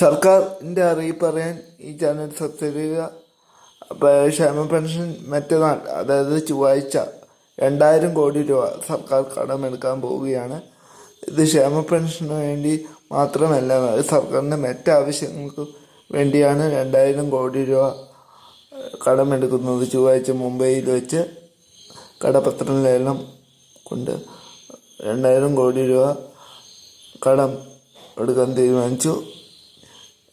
സർക്കാരിന്റെ അറിയിപ്പ് അറിയാൻ ഈ ചാനൽ സബ്സ്ക്രൈബ് ചെയ്യുക. ക്ഷേമ പെൻഷൻ മറ്റന്നാൾ അതായത് ചൊവ്വാഴ്ച രണ്ടായിരം കോടി രൂപ സർക്കാർ കടമെടുക്കാൻ പോവുകയാണ്. ഇത് ക്ഷേമ പെൻഷന് വേണ്ടി മാത്രമല്ല സർക്കാരിന്റെ മറ്റാവശ്യങ്ങൾക്ക് വേണ്ടിയാണ് രണ്ടായിരം കോടി രൂപ കടമെടുക്കുന്നത്. ചൊവ്വാഴ്ച മുംബൈയിൽ വെച്ച് കടപത്രം ലേലം കൊണ്ട് രണ്ടായിരം കോടി രൂപ കടം എടുക്കാൻ തീരുമാനിച്ചു.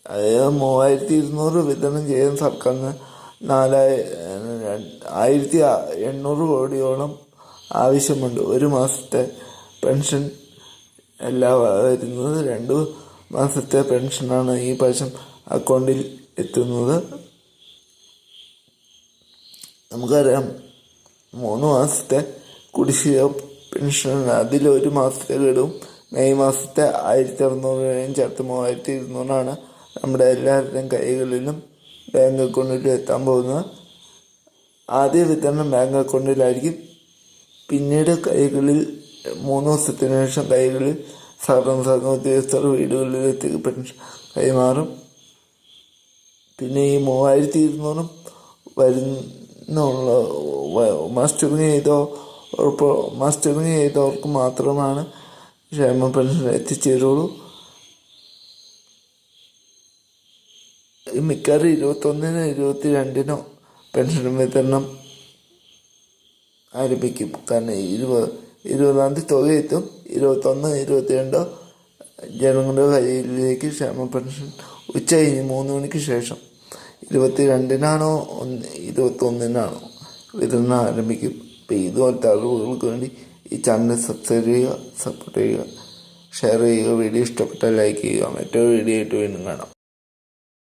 അതായത് മൂവായിരത്തി ഇരുന്നൂറ് വിതരണം ചെയ്യാൻ സർക്കാരിന് നാലായി ആയിരത്തി എണ്ണൂറ് കോടിയോളം ആവശ്യമുണ്ട്. ഒരു മാസത്തെ പെൻഷൻ എല്ലാ വരുന്നത് രണ്ട് മാസത്തെ പെൻഷനാണ് ഈ പ്രാവശ്യം അക്കൗണ്ടിൽ എത്തുന്നത്. നമുക്കറിയാം മൂന്ന് മാസത്തെ കുടിശ്ശിക പെൻഷൻ അതിൽ ഒരു മാസത്തെ കിടും മെയ് മാസത്തെ ആയിരത്തി അറുന്നൂറ് രൂപയും ചേർത്ത് മൂവായിരത്തി ഇരുന്നൂറാണ് നമ്മുടെ എല്ലാവരുടെയും കൈകളിലും ബാങ്ക് അക്കൗണ്ടിലും എത്താൻ പോകുന്നത് ആദ്യ വിതരണം ബാങ്ക് അക്കൗണ്ടിലായിരിക്കും പിന്നീട് കൈകളിൽ മൂന്ന് ദിവസത്തിന് ശേഷം കൈകളിൽ സാധാരണ സാധാരണ ഉദ്യോഗസ്ഥർ വീടുകളിലെത്തി പെൻഷൻ കൈമാറും. പിന്നെ ഈ മൂവായിരത്തി ഇരുന്നൂറും വരുന്നുള്ള മാസ്റ്ററിങ് ചെയ്തോ ഉറപ്പ് മാസ്റ്ററിങ് ചെയ്തവർക്ക് മാത്രമാണ് ക്ഷേമ പെൻഷൻ എത്തിച്ചേരുള്ളൂ. മിക്കവാറും ഇരുപത്തൊന്നിനോ ഇരുപത്തി രണ്ടിനോ പെൻഷൻ വിതരണം ആരംഭിക്കും. കാരണം ഇരുപത് ഇരുപതാം തീയതി തുക എത്തും. ഇരുപത്തൊന്ന് ഇരുപത്തിരണ്ടോ ജനങ്ങളുടെ കയ്യിലേക്ക് ക്ഷേമ പെൻഷൻ ഉച്ച കഴിഞ്ഞ് മൂന്ന് മണിക്ക് ശേഷം ഇരുപത്തി രണ്ടിനാണോ ഒന്ന് ഇരുപത്തൊന്നിനാണോ വിതരണം ആരംഭിക്കും. അപ്പോൾ ഇതുപോലത്തെ അറിവുകൾക്ക് വേണ്ടി ഈ ചാനൽ സബ്സ്ക്രൈബ് ചെയ്യുക സപ്പോർട്ട് ചെയ്യുക ഷെയർ ചെയ്യുക വീഡിയോ ഇഷ്ടപ്പെട്ടാൽ ലൈക്ക് ചെയ്യുക. മറ്റൊരു വീഡിയോ ആയിട്ട് വീണ്ടും കാണാം.